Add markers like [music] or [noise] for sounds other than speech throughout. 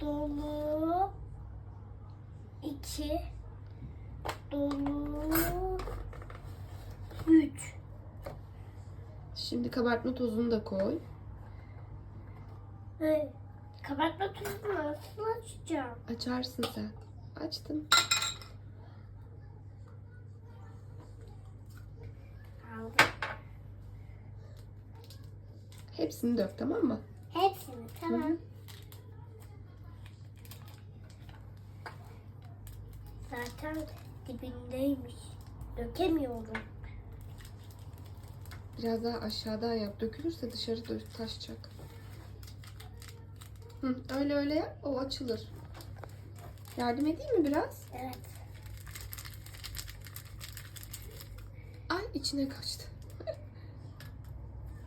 dolu iki dolu üç. Şimdi kabartma tozunu da koy. Evet. Kabartma tuzunu nasıl açacağım? Açarsın sen. Açtım. Aldım. Hepsini dök tamam mı? Hepsini tamam. Zaten dibindeymiş. Dökemiyorum. Biraz daha aşağıdan yap. Dökülürse dışarı dö- taşacak. Hı, öyle öyle yap. O açılır. Yardım edeyim mi biraz? Evet. Ay içine kaçtı. [laughs]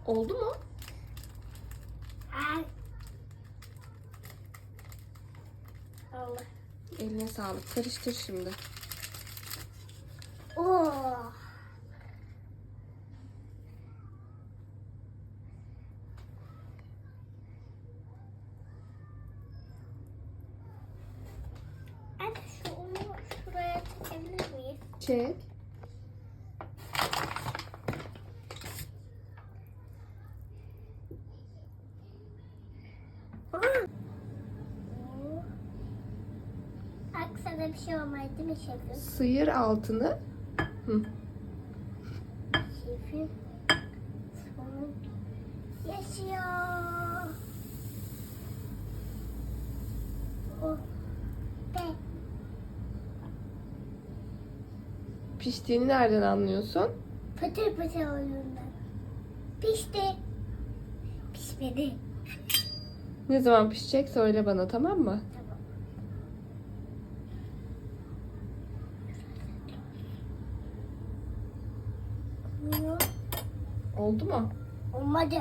Oldu mu? Ay. Allah. Eline sağlık. Karıştır şimdi. Oh. Anne şu unu şuraya çekebilir miyiz? Çek. Sana bir şey olmadı değil mi şefim? Sıyır altını. Hı. Şefim. Yaşıyor. Oh. Be. Piştiğini nereden anlıyorsun? Pıtır pıtır oyundan. Pişti. Pişmedi. Ne zaman pişecek söyle bana tamam mı? Tamam. Oldu mu? Olmadı.